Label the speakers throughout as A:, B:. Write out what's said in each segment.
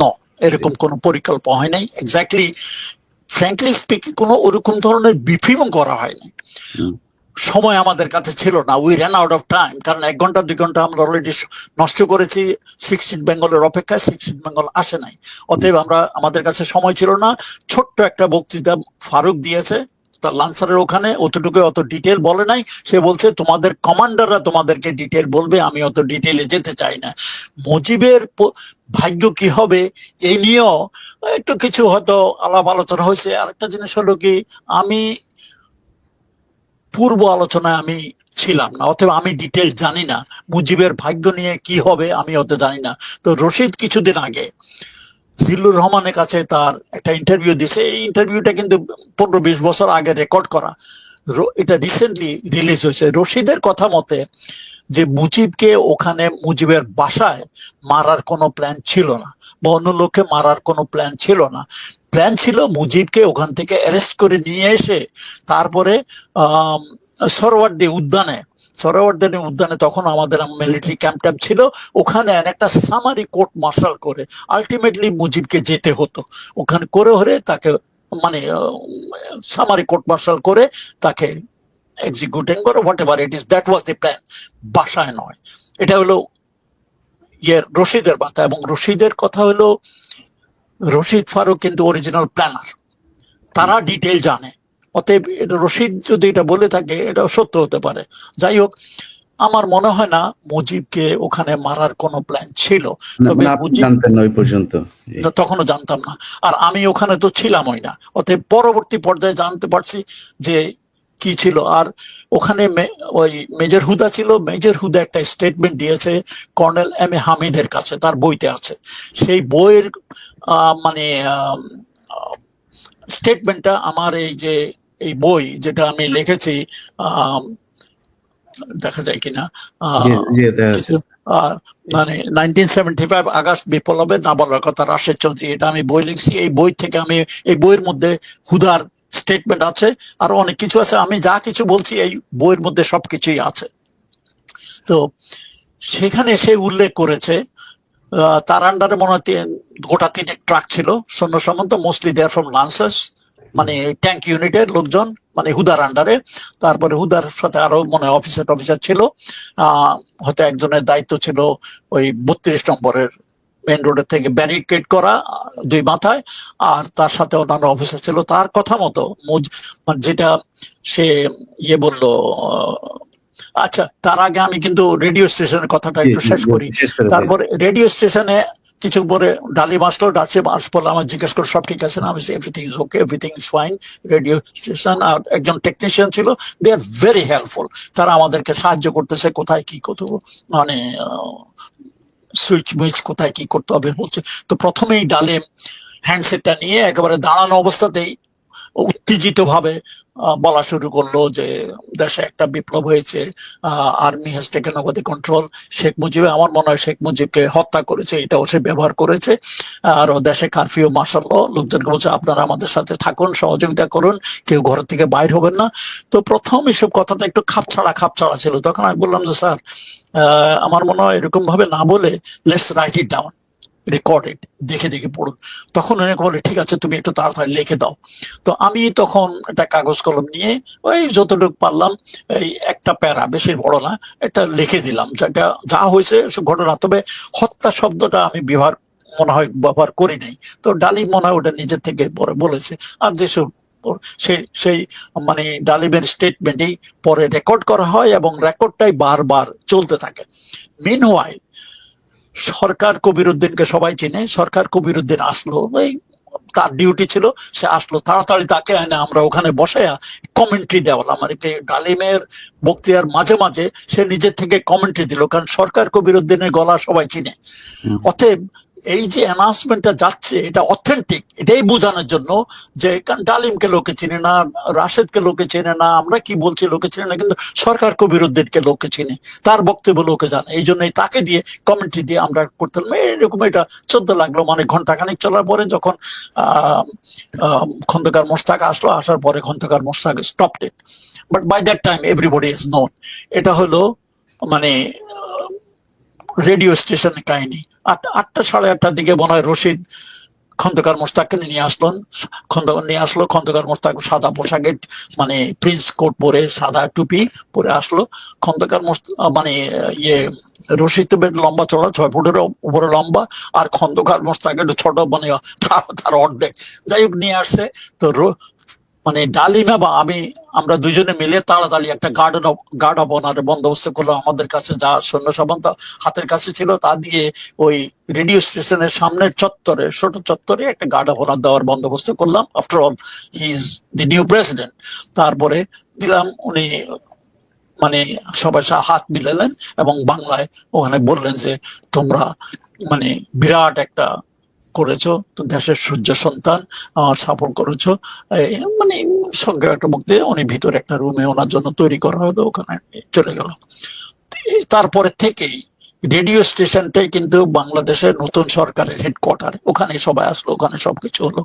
A: ন এরকম কোনো পরিকল্পনা হয় নাই। এক্স্যাক্টলি ফ্র্যাঙ্কলি স্পিকিং কোনো ওরকম ধরনের ব্রিফিংও করা হয়নি। সময় আমাদের কাছে ছিল না। We ran out of time কারণ এক ঘণ্টা দুই ঘণ্টা আমরা অলরেডি নষ্ট করেছি। সিক্সটিন বেঙ্গলের অপেক্ষায় সিক্সটিন বেঙ্গল আসে নাই। অতএব আমরা আমাদের কাছে সময় ছিল না। ছোট্ট একটা বক্তৃতা ফারুক দিয়েছে। তার লান্সারের ওখানে, অতটুকু অত ডিটেল বলে নাই। সে বলছে, তোমাদের কমান্ডাররা তোমাদেরকে ডিটেল বলবে, আমি অত ডিটেলে যেতে চাই না। মুজিবের ভাগ্য কি হবে এই নিয়েও একটু কিছু হয়তো আলাপ আলোচনা হয়েছে। আরেকটা জিনিস হলো কি, আমি পূর্ব আলোচনায় আমি ছিলাম না, অথবা আমি ডিটেল জানি না। মুজিবের ভাগ্য নিয়ে কি হবে, আমি অত জানি না। তো রশিদ কিছুদিন আগে জিল্লুর রহমানের কাছে তার একটা ইন্টারভিউ দিছে এই ইন্টারভিউটা কিন্তু পনেরো বিশ বছর আগে রেকর্ড করা। এটা রিসেন্টলি রিলিজ হয়েছে। রশিদের কথা মতে, যে মুজিবকে ওখানে মুজিবের বাসায় মারার কোনো প্ল্যান ছিল না, বা অন্য লোককে মারার কোনো প্ল্যান ছিল না। প্ল্যান ছিল মুজিবকে ওখান থেকে অ্যারেস্ট করে নিয়ে এসে, তারপরে আহ সরওয়ার্দী উদ্যানে সরওয়ার্দী উদ্যানে তখন আমাদের মিলিটারি ক্যাম্প ট্যাম্প ছিল, ওখানে একটা সামারি কোর্ট মার্শাল করে আলটিমেটলি মুজিবকে যেতে হতো। ওখানে করে হরে তাকে মানে সামারি কোর্ট মার্শাল করে তাকে এক্সিকিউটিং করে whatever it is that was the plan বাসায় নয়। এটা হলো ইয়ের, রশিদের কথা এবং রশিদের কথা হলো, রশিদ ফারুক কিন্তু অরিজিনাল প্ল্যানার তারা ডিটেল জানে। অতএব এটা রশিদ যদি এটা বলে থাকে এটা সত্য হতে পারে। যাই হোক আমার মনে হয় না মুজিবকে ওখানে মারার কোনো প্ল্যান ছিল। তবে
B: পর্যন্ত।
A: তখনও জানতাম না। আর আমি ওখানে তো ছিলামই না। অতএব পরবর্তী পর্যায়ে জানতে পারছি যে কি ছিল। আর ওখানে মে- ওই মেজর হুদা ছিল। মেজর হুদা একটা স্টেটমেন্ট দিয়েছে কর্নেল এম এ হামিদের কাছে তার বইতে আছে। সেই বইয়ের মানে স্টেটমেন্টটা আমার এই যে এই বই যেটা আমি লিখেছি দেখা যায় কিনা মানে নাইনটিন সেভেন্টি ফাইভ আগস্ট বিপ্লবে না বলার কথা রাশেদ চৌধুরী এটা আমি বই লিখছি এই বই থেকে আমি এই বইয়ের মধ্যে হুদার স্টেটমেন্ট আছে আর অনেক কিছু আছে আমি যা কিছু বলছি এই বইয়ের মধ্যে সবকিছুই আছে। তো সেখানে সে উল্লেখ করেছে আহ, তার আন্ডারে মনে হয় গোটা তিনেক ট্রাক ছিল সৈন্য সামন্ত মোস্টলি দেয়ার ফ্রম লান্সাস মানে ট্যাঙ্ক ইউনিটের লোকজন মানে হুদার আন্ডারে তারপরে হুদার সাথে আরও মনে অফিসার অফিসার ছিল। আহ হয়তো একজনের দায়িত্ব ছিল ওই বত্রিশ নম্বরের মেন রোডের থেকে ব্যারিকেড করা দুই মাথায় আর তার সাথে অন্যান্য অফিসার ছিল। তার কথা মতো মানে যেটা সে ইয়ে বলল আচ্ছা তার আগে আমি কিন্তু রেডিও স্টেশনের কথাটা একটু শেষ করি। তারপরে রেডিও স্টেশনে কিছু পরে ডালিম আসলো বাস পরে আমার জিজ্ঞেস করে, সব ঠিক আছে না? আমি everything is okay everything is fine radio station আর একজন টেকনিশিয়ান ছিল দে আর ভেরি হেল্পফুল তারা আমাদেরকে সাহায্য করতেছে, কোথায় কি কত মানে সুইচ মুইচ কোথায় কি করতে হবে বলছে। তো প্রথমেই ডালে হ্যান্ডসেটটা নিয়ে একেবারে দাঁড়ানো অবস্থাতেই উত্তেজিত ভাবে বলা শুরু করল যে দেশে একটা বিপ্লব হয়েছে army has taken over the control Sheikh Mujib, আমার মনে হয় শেখ মুজিবকে হত্যা করেছে, এটাও সে ব্যবহার করেছে। আর দেশে কারফিউ মার্শাল লোকজনকে বলছে, আপনারা আমাদের সাথে থাকুন, সহযোগিতা করুন, কেউ ঘর থেকে বাইর হবেন না। তো প্রথম এসব কথাটা একটু খাপছাড়া খাপছাড়া ছিল। তখন আমি বললাম যে, স্যার আমার মনে হয় এরকম ভাবে না বলে let's write it down recorded দেখে দেখে পড়ুন। তখন উনি বলে, ঠিক আছে, তুমি একটু তাড়াতাড়ি লিখে দাও। তো আমি তখন একটা কাগজ কলম নিয়ে ওই যতটুকু পারলাম, এই একটা প্যারা, বেশি বড় না এটা লিখে দিলাম। যেটা যা হয়েছে ঘটনা। তবে হত্যা শব্দটা আমি ব্যবহার, মনে হয় ব্যবহার করি নাই। তো ডালিম মনে হয় ওটা নিজের থেকে পরে বলেছে। আর যেসব সেই সেই মানে ডালিমের স্টেটমেন্টেই পরে রেকর্ড করা হয় এবং রেকর্ডটাই বারবার চলতে থাকে। মিন সরকার কবিরুদ্দিনকে সবাই চিনে সরকার কবিরুদ্দিন আসলো ওই তার ডিউটি ছিল সে আসলো তাড়াতাড়ি তাকে এনে আমরা ওখানে বসায়া কমেন্ট্রি দেওয়ালাম আর কি ডালিমের বক্তিয়ার মাঝে মাঝে সে নিজের থেকে কমেন্ট্রি দিল কারণ সরকার কবিরুদ্দিনের গলা সবাই চিনে। অতএব এই যে অ্যানাউন্সমেন্টটা যাচ্ছে এটা অথেন্টিক এটাই বোঝানোর জন্য যে ডালিমকে লোকে চিনে না রাশেদকে লোকে চেনে না আমরা কি বলছি লোকে চিনে না কিন্তু সরকার কবিরুদ্দিনকে লোকে চিনে তার বক্তব্য লোকে জানে এই জন্যই তাকে দিয়ে কমেন্ট্রি দিয়ে আমরা করতে লাগলাম। এরকম এটা চলতে লাগল মানে ঘণ্টা খানিক চলার পরে যখন আহ, খন্দকার মোস্তাক আসলো আসার পরে Khondokar Mostaq stopped it but by that time everybody is known এটা হলো মানে রেডিও স্টেশনের কাহিনী। আট, আটটা সাড়ে আটটার দিকে মনে হয় রশিদ খন্দকার মোস্তাককে নিয়ে আসলেন খন্দকার নিয়ে আসলো, খন্দকার মোস্তাক সাদা পোশাকে মানে প্রিন্স কোট পরে সাদা টুপি পরে আসলো। খন্দকার মানে ইয়ে রশিদ লম্বা চড়া ছয় ফুটের উপরে লম্বা, আর খন্দকার মোস্তাক একটু ছোট মানে তার অর্ধেক। যাই হোক, নিয়ে আসছে তো মানে ডালিমা বা আমি, আমরা দুজনে মিলে তাড়াতাড়ি একটা গার্ডেন গার্ড অফ অনারের বন্দোবস্ত করল আমাদের কাছে যা সৈন্য সামন্ত হাতের কাছে ছিল, তা দিয়ে ওই রেডিও স্টেশনের সামনের চত্বরে, ছোট চত্বরে একটা গার্ড অফ অনার দেওয়ার বন্দোবস্ত করলাম। After all he is the new president তারপরে দিলাম, উনি মানে সবাই হাত মিলালেন এবং বাংলায় ওখানে বললেন যে, তোমরা মানে বিরাট একটা করেছ, তো দেশের সূর্য সন্তান আমার সাপোর্ট করেছ। মানে সঙ্গে একটা মুক্তি উনি ভিতরে একটা রুমে ওনার জন্য তৈরি করা হলো, ওখানে চলে গেল। তারপরে থেকেই রেডিও স্টেশনটাই কিন্তু বাংলাদেশের নতুন সরকারের হেডকোয়ার্টার ওখানে সবাই আসলো, ওখানে সবকিছু হলো।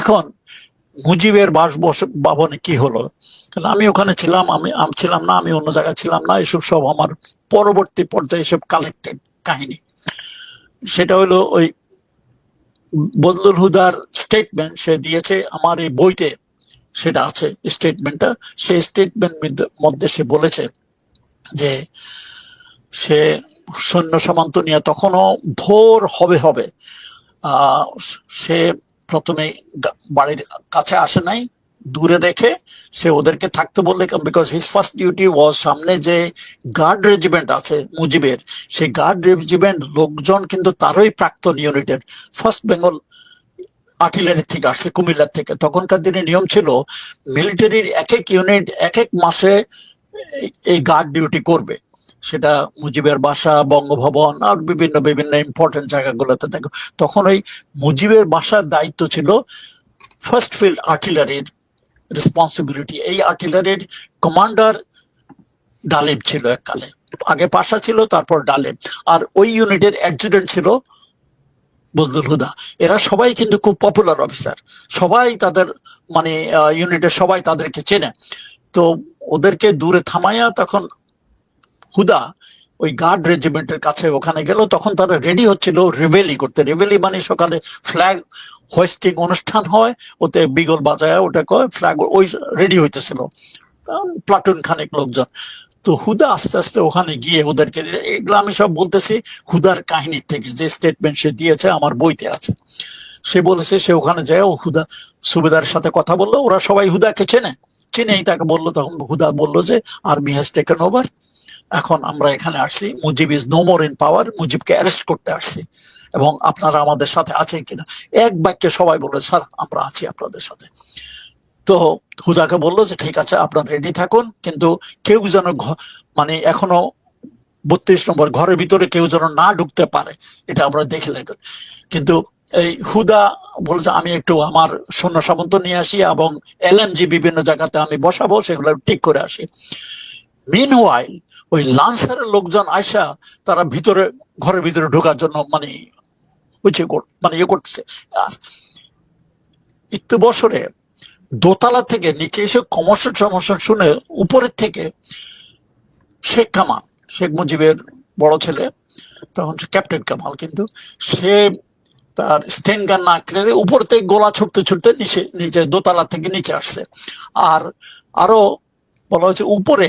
A: এখন মুজিবের বাস ভবনে কি হলো? কারণ আমি ওখানে ছিলাম, আমি আমি, ছিলাম না, আমি অন্য জায়গায় ছিলাম না, এসব সব আমার পরবর্তী পর্যায়ে সব কালেক্টেড কাহিনী। সেটা হলো ওই বদলুল হুদার স্টেটমেন্ট সে দিয়েছে, আমার এই বইতে সেটা আছে স্টেটমেন্টটা সেই স্টেটমেন্ট মধ্যে সে বলেছে যে সে সৈন্য সামন্ত নিয়ে তখনও ভোর হবে হবে। সে প্রথমে বাড়ির কাছে আসে নাই দূরে রেখে সে ওদেরকে থাকতে বললে because his first duty was সামনে যে গার্ড রেজিমেন্ট আছে মুজিবের, সেই গার্ড রেজিমেন্ট লোকজন কিন্তু তারই প্রাক্তন ইউনিটের ফার্স্ট বেঙ্গল আর্টিলারি থেকে আসছে কুমিল্লার থেকে। তখনকার দিনে নিয়ম ছিল মিলিটারির এক এক ইউনিট এক এক মাসে এই- গার্ড ডিউটি করবে। সেটা মুজিবের বাসা, বঙ্গভবন আর বিভিন্ন বিভিন্ন ইম্পর্টেন্ট জায়গাগুলোতে দেখো তখন ওই মুজিবের বাসার দায়িত্ব ছিল ফার্স্ট ফিল্ড আর্টিলারির রেসপন্সিবিলিটি এই আর্টিলারির কমান্ডার ডালিব ছিল এককালে। আগে পাশা ছিল, তারপর ডালিব আর ওই ইউনিটের অ্যাডজুটেন্ট ছিল বজলুল হুদা। এরা সবাই কিন্তু খুব পপুলার অফিসার সবাই তাদের মানে ইউনিটের সবাই তাদেরকে চেনে। তো ওদেরকে দূরে থামাইয়া তখন হুদা ওই গার্ড রেজিমেন্টের কাছে ওখানে গেল, তখন তারা রেডি হচ্ছিল রেভেলি করতে। রেভেলি মানে সকালে ফ্ল্যাগ হোয়েস্টিং অনুষ্ঠান হয়, ওতে বিগল বাজায়, ওটা কয় ফ্ল্যাগ ওই রেডি হইতেছিল। প্লাটুন খানেক লোকজন। তো হুদা আস্তে আস্তে ওখানে গিয়ে ওদেরকে, এগুলো আমি সব বলতেছি হুদার কাহিনীর থেকে, যে স্টেটমেন্ট সে দিয়েছে আমার বইতে আছে। সে বলেছে, সে ওখানে যায়, ও হুদা সুবেদার সাথে কথা বলল, ওরা সবাই হুদাকে চেনে। চিনেই তাকে বলল, তখন হুদা বলল যে আর্মি হ্যাজ টেকেন ওভার এখন আমরা এখানে আসছি। Mujib is no more in power মুজিবকে arrest করতে আসছি। এবং আপনারা আমাদের সাথে আছেন কিনা? এক বাক্যে সবাই বলল স্যার, আমরা আছি আপনাদের সাথে। তো হুদাকে বলল যে, ঠিক আছে, আপনারা রেডি থাকুন। কিন্তু কেউ যেন মানে এখনও বত্রিশ নম্বর ঘরের ভিতরে কেউ যেন না ঢুকতে পারে, এটা আমরা দেখে লেগে কিন্তু এই হুদা বলছে, আমি একটু আমার সৈন্য সামন্ত নিয়ে আসি এবং এলএমজি বিভিন্ন জায়গাতে আমি বসাবো, সেগুলো ঠিক করে আসি। মিন ওয়াইল ওই লান্সারের লোকজন আয়সা তারা ভিতরে, ঘরের ভিতরে ঢোকার জন্য মানে হচ্ছে মানে ইয়ে করতেছে। আর একটু বছরে দোতলা থেকে নিচে এসে কমার্শিয়াল সমস্যা শুনে উপরের থেকে শেখ কামাল, শেখ মুজিবের বড় ছেলে, তখন সে ক্যাপ্টেন কামাল কিন্তু সে তার স্টেন গান না কিনে উপর থেকে গোলা ছুটতে ছুটতে নিচে নিচে দোতলা থেকে নিচে আসছে। আর আরও বলা হয়েছে উপরে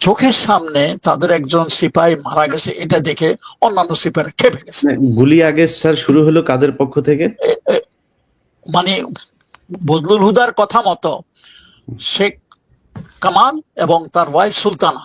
A: চোখের সামনে তাদের একজন সিপাহী মারা গেছে এটা দেখে অন্যান্য সিপাহীরা খেপে গেছে।
B: মানে গুলি আগে স্যার শুরু হলো কাদের পক্ষ থেকে?
A: মানে বদলুল হুদার কথা মতো শেখ কামাল এবং তার ওয়াইফ সুলতানা।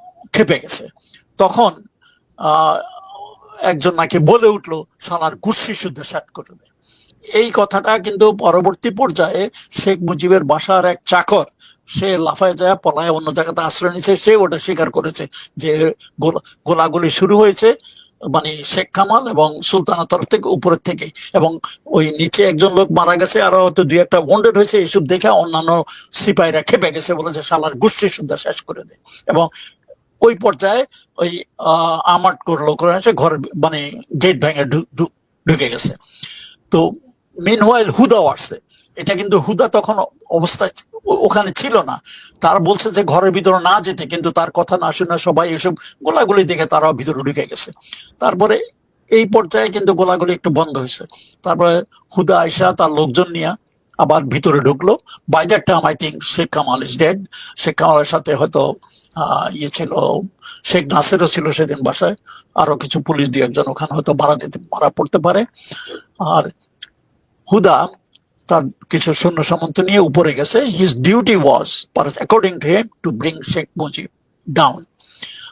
A: খেপে গেছে। তখন একজন নাকি বলে উঠল সালার গুসি শুদ্ধ সাত করে দেয় এই কথাটা কিন্তু পরবর্তী পর্যায়ে শেখ মুজিবের বাসার এক চাকর, সে লাফায় যায়, পলায় অন্য জায়গাতে আশ্রয় নিচ্ছে সে ওটা স্বীকার করেছে যে গোলা- গোলাগুলি শুরু হয়েছে মানে শেখ কামাল এবং সুলতানের তরফ থেকে, উপরের থেকে এবং ওই নিচে একজন লোক মারা গেছে, আরও হয়তো দুই একটা ওয়ান্ডেড হয়েছে এইসব দেখে অন্যান্য সিপাহীরা খেপে গেছে বলেছে, শালার গোষ্ঠী শুদ্ধ শেষ করে দেয় এবং ওই পর্যায়ে ওই আমাট করল করে এসে ঘর মানে গেট ভেঙে ঢুকে গেছে। তো মেন মিনওয়াইল হুদাও আসছে। এটা কিন্তু হুদা তখন অবস্থায় ও- ওখানে ছিল না। তার বলছে যে ঘরের ভিতরে না যেতে, কিন্তু তার কথা না শুনে সবাই এসব গোলাগুলি দেখে তারাও ভিতরে ঢুকে গেছে। তারপরে এই পর্যায়ে কিন্তু গোলাগুলি একটু বন্ধ হয়েছে। তারপরে হুদা আয়সা তার লোকজন নিয়ে আবার ভিতরে ঢুকলো। By that time I think Sheikh Kamal is dead Sheikh কামালের সাথে হয়তো ইয়ে ছিল শেখ নাসেরও ছিল সেদিন বাসায়। আরও কিছু পুলিশ দিয়ে একজন ওখানে হয়তো মারা যেতে, মারা পড়তে পারে। আর হুদা তার কিছু সৈন্য সামন্ত নিয়ে উপরে গেছে। His duty was according to him to bring Sheikh Mujib down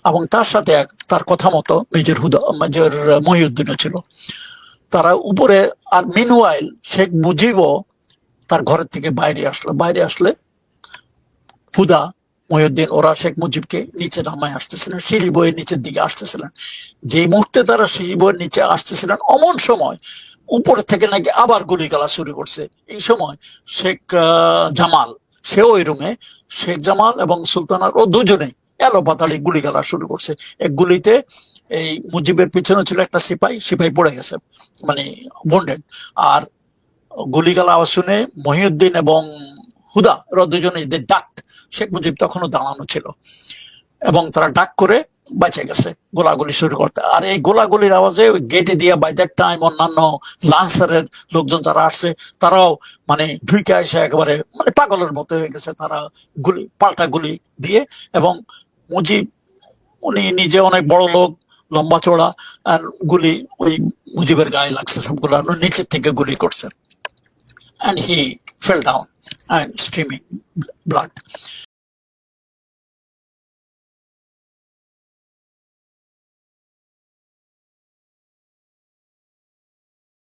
A: এবং তার সাথে এক- তার কথা মতো মেজর হুদা মেজর মহিউদ্দিনও ছিল। তারা উপরে, আর মিনওয়াইল শেখ মুজিবও তার ঘরের থেকে বাইরে আসলো। বাইরে আসলে হুদা মহিউদ্দিন, ওরা শেখ মুজিবকে নিচে নামায় আসতেছিলেন, সিঁড়ি বইয়ের নিচের দিকে আসতেছিলেন। যে মুহূর্তে তারা সিঁড়ি বইয়ের নিচে আসতেছিলেন, অমন সময় উপরে থেকে নাকি আবার গুলি গালা শুরু করছে। এই সময় শেখ জামাল সে ওই রুমে শেখ জামাল এবং সুলতানার ও দুজনেই এলো পাতালি গুলি গালা শুরু করছে। এক গুলিতে এই মুজিবের পিছনে ছিল একটা সিপাই সিপাই পড়ে গেছে মানে বন্ডেড আর গুলিগালা আওয়াজ শুনে মহিউদ্দিন এবং হুদা ওরা দুজনে এদের ডাক, শেখ মুজিব তখনও দাঁড়ানো ছিল। এবং তারা ডাক করে বেঁচে গেছে, গোলাগুলি শুরু করতে। আর এই গোলাগুলির আওয়াজে ওই গেটে দিয়ে বাই দ্যাট টাইম অন্যান্য লান্সারের লোকজন যারা আসছে, তারাও মানে ঢুকে এসে একেবারে মানে পাগলের মতো হয়ে গেছে। তারা গুলি, পাল্টা গুলি দিয়ে এবং মুজিব, উনি নিজে অনেক বড় লোক, লম্বা চড়া আর গুলি ওই মুজিবের গায়ে লাগছে সবগুলো। নিচের থেকে গুলি করছে। And he fell down and streaming blood